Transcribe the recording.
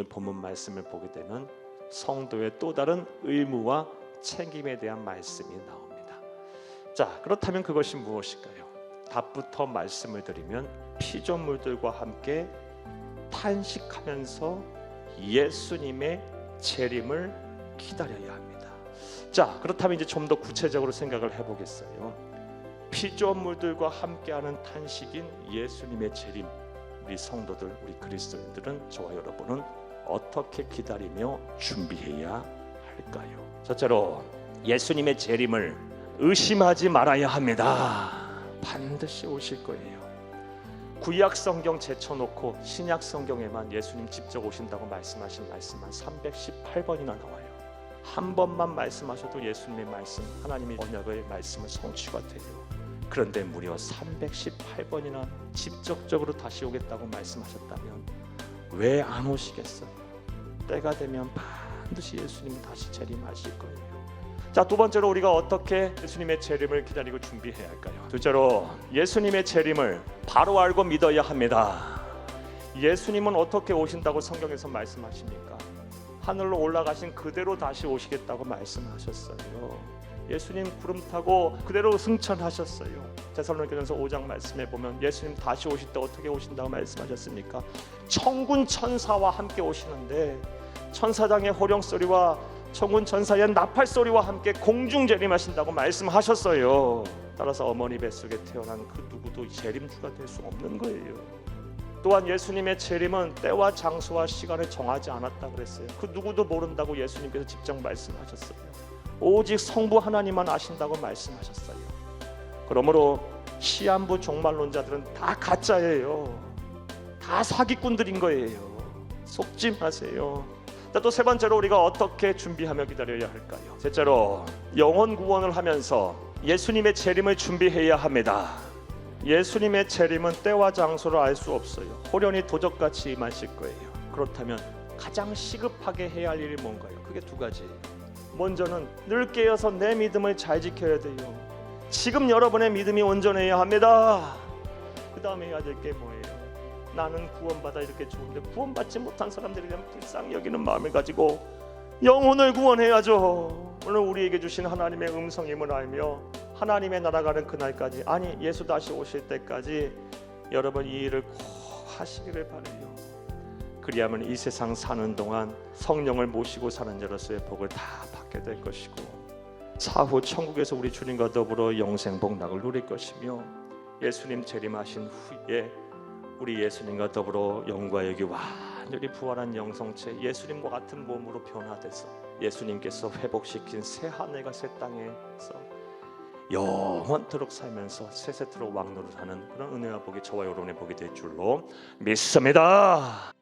오늘 본문 말씀을 보게 되면 성도의 또 다른 의무와 책임에 대한 말씀이 나옵니다. 자, 그렇다면 그것이 무엇일까요? 답부터 말씀을 드리면 피조물들과 함께 탄식하면서 예수님의 재림을 기다려야 합니다. 자, 그렇다면 이제 좀 더 구체적으로 생각을 해보겠어요. 피조물들과 함께하는 탄식인 예수님의 재림, 우리 성도들, 우리 그리스도인들은 저와 여러분은 어떻게 기다리며 준비해야 할까요? 첫째로 예수님의 재림을 의심하지 말아야 합니다. 반드시 오실 거예요. 구약 성경 제쳐놓고 신약 성경에만 예수님 직접 오신다고 말씀하신 말씀만 318번이나 나와요. 한 번만 말씀하셔도 예수님의 말씀, 하나님의 언약의 말씀은 성취가 돼요. 그런데 무려 318번이나 직접적으로 다시 오겠다고 말씀하셨다면 왜 안 오시겠어요? 때가 되면 반드시 예수님이 다시 재림하실 거예요. 자, 두 번째로 우리가 어떻게 예수님의 재림을 기다리고 준비해야 할까요? 둘째로 예수님의 재림을 바로 알고 믿어야 합니다. 예수님은 어떻게 오신다고 성경에서 말씀하십니까? 하늘로 올라가신 그대로 다시 오시겠다고 말씀하셨어요. 예수님 구름 타고 그대로 승천하셨어요. 제살로니가전서 5장 말씀에 보면 예수님 다시 오실 때 어떻게 오신다고 말씀하셨습니까? 천군 천사와 함께 오시는데 천사장의 호령 소리와 천군 천사의 나팔 소리와 함께 공중 재림하신다고 말씀하셨어요. 따라서 어머니 뱃속에 태어난 그 누구도 재림주가 될 수 없는 거예요. 또한 예수님의 재림은 때와 장소와 시간을 정하지 않았다 그랬어요. 그 누구도 모른다고 예수님께서 직접 말씀하셨어요. 오직 성부 하나님만 아신다고 말씀하셨어요. 그러므로 시한부 종말론자들은 다 가짜예요. 다 사기꾼들인 거예요. 속지 마세요. 또 세 번째로 우리가 어떻게 준비하며 기다려야 할까요? 셋째로 영혼 구원을 하면서 예수님의 재림을 준비해야 합니다. 예수님의 재림은 때와 장소를 알 수 없어요. 호련히 도적같이 임하실 거예요. 그렇다면 가장 시급하게 해야 할 일이 뭔가요? 그게 두 가지예요. 먼저는 늘 깨어서 내 믿음을 잘 지켜야 돼요. 지금 여러분의 믿음이 온전해야 합니다. 그 다음에 해야 될 게 뭐예요? 나는 구원받아 이렇게 좋은데 구원받지 못한 사람들에 대한 불쌍히 여기는 마음을 가지고 영혼을 구원해야죠. 오늘 우리에게 주신 하나님의 음성임을 알며 하나님의 나라가는 그날까지 아니 예수 다시 오실 때까지 여러분 이 일을 꼭 하시기를 바래요. 그리하면 이 세상 사는 동안 성령을 모시고 사는 자로서의 복을 다 받게 될 것이고 차후 천국에서 우리 주님과 더불어 영생 복락을 누릴 것이며 예수님 재림하신 후에 우리 예수님과 더불어 영과 여기 완전히 부활한 영성체 예수님과 같은 몸으로 변화돼서 예수님께서 회복시킨 새 하늘과 새 땅에서 영원토록 살면서 세세토록 왕노릇하는 그런 은혜와 복이 저와 여러분의 복이 될 줄로 믿습니다.